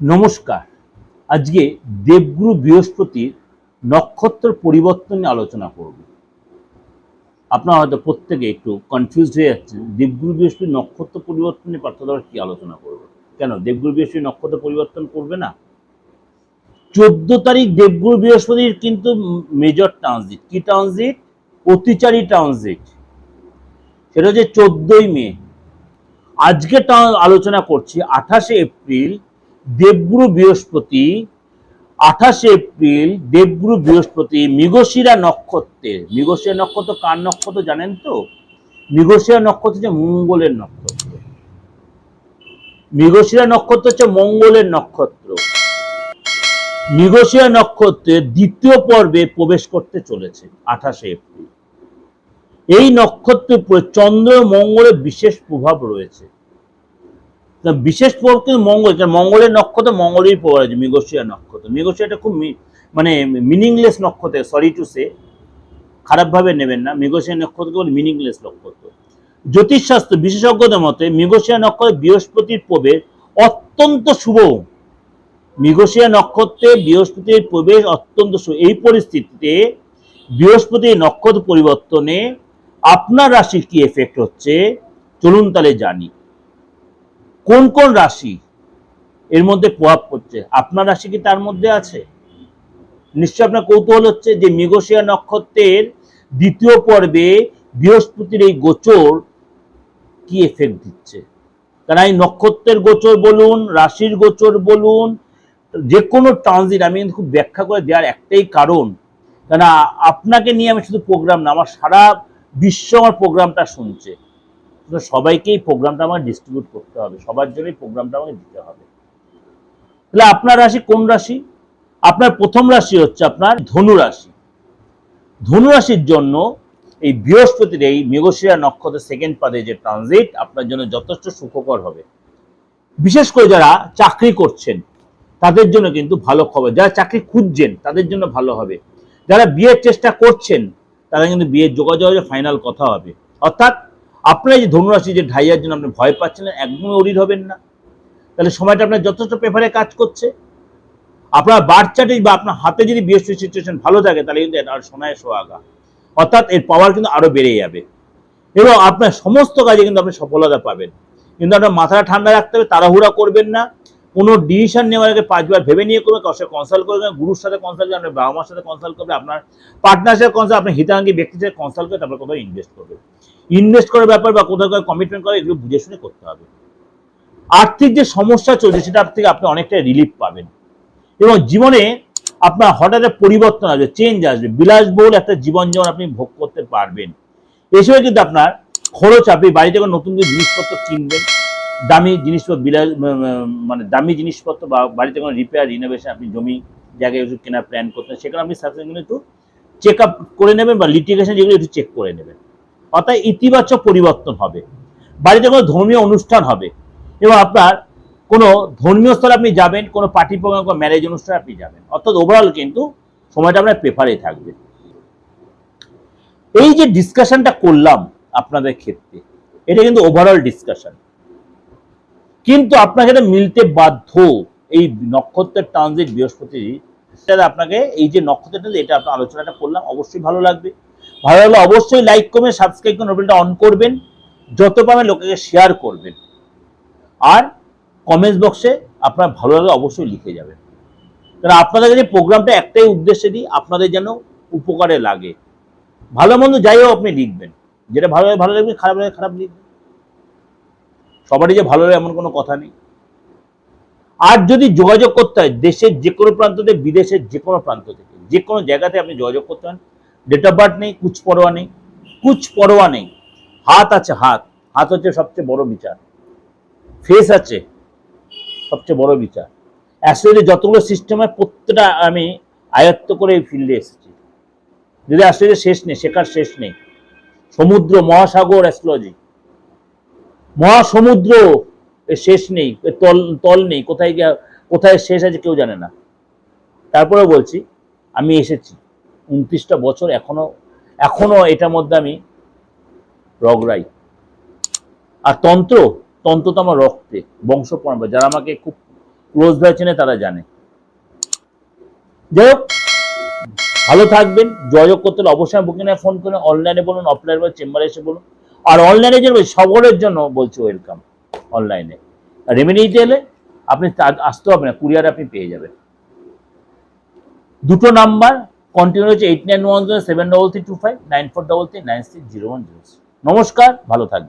নমস্কার। আজকে দেবগুরু বৃহস্পতির নক্ষত্র পরিবর্তন নিয়ে আলোচনা করব। আপনারা হয়তো প্রত্যেকে একটু কনফিউজ হয়ে যাচ্ছেন, দেবগুরু বৃহস্পতি নক্ষত্র পরিবর্তন নিয়ে পার্থদা কি আলোচনা করব? কেন, দেবগুরু বৃহস্পতি নক্ষত্র পরিবর্তন করবে না? চোদ্দ তারিখ দেবগুরু বৃহস্পতির কিন্তু মেজর ট্রানজিট কি ট্রানজিট অতিচারী ট্রানজিট সেটা হচ্ছে চোদ্দই মে। আজকে আলোচনা করছি আঠাশে এপ্রিল দেবগুরু বৃহস্পতি, আঠাশে এপ্রিল, দেবগুরু বৃহস্পতি, মৃগশিরা নক্ষত্রের মৃগশিরা নক্ষত্র কার নক্ষত্র জানেন তো? মৃগশিরা নক্ষত্র হচ্ছে মঙ্গলের নক্ষত্র। মৃগশিরা নক্ষত্র হচ্ছে মঙ্গলের নক্ষত্র। মৃগশিরা নক্ষত্রের দ্বিতীয় পর্বে প্রবেশ করতে চলেছে, আঠাশে এপ্রিল। এই নক্ষত্রের উপরে চন্দ্র, মঙ্গলের বিশেষ প্রভাব রয়েছে। বিশেষ প্রভাব কিন্তু মঙ্গল মঙ্গলের নক্ষত্র, মঙ্গলেরই প্রভাব আছে মৃগশিরা নক্ষত্র। মৃগশিরাটা খুব মানে মিনিংলেস নক্ষত্র সরি টু সে খারাপভাবে নেবেন না। মৃগশিরা নক্ষত্রকে বলে মিনিংলেস নক্ষত্র। জ্যোতিষশাস্ত্র বিশেষজ্ঞদের মতে, মৃগশিরা নক্ষত্রে বৃহস্পতির প্রবেশ অত্যন্ত শুভ। মৃগশিরা নক্ষত্রে বৃহস্পতির প্রবেশ অত্যন্ত শুভ। এই পরিস্থিতিতে বৃহস্পতির নক্ষত্র পরিবর্তনে আপনার রাশির কি এফেক্ট হচ্ছে? চলুন তাহলে জানি। কোন কোন রাশি এর মধ্যে প্রভাব পড়ছে? আপনার রাশি কি তার মধ্যে আছে? নিশ্চয় আপনার কৌতূহল হচ্ছে যে মৃগশিরা নক্ষত্রের দ্বিতীয় পর্বে বৃহস্পতির এই গোচর কি এফেক্ট দিচ্ছে? কারণ এই নক্ষত্রের গোচর বলুন, রাশির গোচর বলুন যে কোনো ট্রানজিট আমি কিন্তু খুব ব্যাখ্যা করে দেওয়ার একটাই কারণ। কেন আপনাকে নিয়ে আমি শুধু প্রোগ্রাম না, আমার সারা বিশ্ব আমার প্রোগ্রামটা শুনছে। তো সবাইকে এই প্রোগ্রামটা আমাকে ডিস্ট্রিবিউট করতে হবে। সবার জন্য এই প্রোগ্রামটা আমাকে দিতে হবে। তাহলে আপনার রাশি কোন রাশি? আপনার প্রথম রাশি হচ্ছে আপনার ধনু রাশি। ধনু রাশির জন্য এই বৃহস্পতির এই মেঘশিরা নক্ষত্রের সেকেন্ড পাদে যে ট্রানজিট আপনার জন্য যথেষ্ট সুখকর হবে। বিশেষ করে যারা চাকরি করছেন, তাদের জন্য কিন্তু ভালো খবর। যারা চাকরি খুঁজছেন, তাদের জন্য ভালো হবে। যারা বিয়ের চেষ্টা করছেন তারা কিন্তু বিয়ের যোগাযোগে ফাইনাল কথা হবে। অর্থাৎ আপনার যে ধনুরাশি যে ঢাইয়ার জন্য আপনি ভয় পাচ্ছেন একদমই অরির হবেন না। তাহলে সময়টা আপনার যথেষ্ট পেপারে কাজ করছে। আপনার বার্চাটি বা আপনার হাতে যদি বৃহস্পতি সিচুয়েশন ভালো থাকে, তাহলে কিন্তু এটা আর সোনায় সোয়াগা অর্থাৎ এর পাওয়ার কিন্তু আরও বেড়ে যাবে। এবং আপনার সমস্ত কাজে কিন্তু আপনি সফলতা পাবেন। কিন্তু আপনার মাথাটা ঠান্ডা রাখতে হবে, তাড়াহুড়া করবেন না। কোনো ডিসিশন নেওয়ার আগে পাঁচবার ভেবে নিয়ে করবে কারোর কনসাল্ট করবেন গুরুর সাথে কনসাল্ট করবেন আপনার বাবা মার সাথে কনসাল্ট করবে, আপনার পার্টনার সাথে কনসাল্ট আপনার হিতাঙ্গী ব্যক্তির সাথে কনসাল্ট করে তারপর কোথাও ইনভেস্ট করবে। ইনভেস্ট করার ব্যাপার বা কোথাও কমিটমেন্ট করা, এগুলো বুঝে শুনে করতে হবে। আর্থিক যে সমস্যা চলছে, সেটার থেকে আপনি অনেকটা রিলিফ পাবেন। এবং জীবনে আপনার হঠাৎ পরিবর্তন আসবে চেঞ্জ আসবে। বিলাসবহুল একটা জীবন যেমন আপনি ভোগ করতে পারবেন। এসবে কিন্তু আপনার খরচ, আপনি বাড়িতে নতুন কিছু জিনিসপত্র কিনবেন দামি জিনিসপত্র, বিলাস মানে দামি জিনিসপত্র বা বাড়িতে কোনো রিপেয়ার রিনোভেশন আপনি জমি, জায়গায় একটু কেনার প্ল্যান করতেন সেখানে আপনি সাকসেসফুল একটু চেক আপ করে নেবেন বা লিটিগেশন যেগুলো একটু চেক করে নেবেন। অর্থাৎ ইতিবাচক পরিবর্তন হবে। বাড়িতে কোনো ধর্মীয় অনুষ্ঠান হবে এবং আপনার কোনো ধর্মীয় স্থলে আপনি যাবেন, কোনো পার্টি প্রোগ্রাম কোনো ম্যারেজ অনুষ্ঠানে আপনি যাবেন। অর্থাৎ ওভারঅল কিন্তু সময়টা আপনার পেপারে থাকবে। এই যে ডিসকাশনটা করলাম আপনাদের ক্ষেত্রে, এটা কিন্তু ওভারঅল ডিসকাশন কিন্তু আপনাকে এটা মিলতে বাধ্য এই নক্ষত্রের ট্রানজিট বৃহস্পতি। সেটা আপনাকে এই যে নক্ষত্রটা এটা আপনার আলোচনাটা করলাম, অবশ্যই ভালো লাগবে। ভালো লাগলে অবশ্যই লাইক করবেন সাবস্ক্রাইব করে নোবেলটা অন করবেন। যত পাবেন লোকেকে শেয়ার করবেন। আর কমেন্টস বক্সে আপনার ভালো লাগলে অবশ্যই লিখে যাবেন। কারণ আপনাদের কাছে প্রোগ্রামটা একটাই উদ্দেশ্যে দিই আপনাদের যেন উপকারে লাগে। ভালো মন্দ যাই হোক আপনি লিখবেন। যেটা ভালো ভালো লাগবে, খারাপ লাগে খারাপ লিখবেন। সবারই যে ভালো লাগে এমন কোনো কথা নেই। আর যদি যোগাযোগ করতে হয়, দেশের যে কোনো প্রান্ত থেকে, বিদেশের যে কোনো প্রান্ত থেকে যে কোনো জায়গাতে আপনি যোগাযোগ করতে পারেন। ডেট অফ বার্থ নেই কুচ পরোয়া নেই কুচ পরোয়া নেই। হাত আছে হাত হাত হচ্ছে সবচেয়ে বড় বিচার। ফেস আছে, সবচেয়ে বড় বিচার। অ্যাস্ট্রোলজি যতগুলো সিস্টেম হয়, প্রত্যেকটা আমি আয়ত্ত করে এই ফিল্ডে এসেছি। যদি অ্যাস্ট্রোলজি শেষ নেই, শেখার শেষ নেই। সমুদ্র, মহাসাগর অ্যাস্ট্রোলজি মহাসমুদ্র শেষ নেই তল তল নেই, কোথায় কোথায় শেষ আছে কেউ জানে না। তারপরে বলছি, আমি এসেছি, উনত্রিশটা বছর এখনও এখনও এটার মধ্যে আমি রগড়াই। আর তন্ত্র তন্ত্র তো আমার রক্তে, বংশ পরম্পরা, যারা আমাকে খুব ক্লোজ ভাই চেনে তারা জানে। যাই হোক, ভালো থাকবেন, যোগাযোগ করতে হলে অবশ্যই বুকিংয়ে ফোন করে অনলাইনে বলুন অফলাইনে বলুন চেম্বারে এসে বলুন। আর অনলাইনে যে সবরের জন্য বলছি ওয়েলকাম অনলাইনে রেমিনিতে এলে আপনি আসতে হবে না কুরিয়ার আপনি পেয়ে যাবেন। দুটো নাম্বার কন্টিনিউ হচ্ছে eight nine one zero seven double three two five nine four double three nine six zero one zero নমস্কার, ভালো থাকবেন।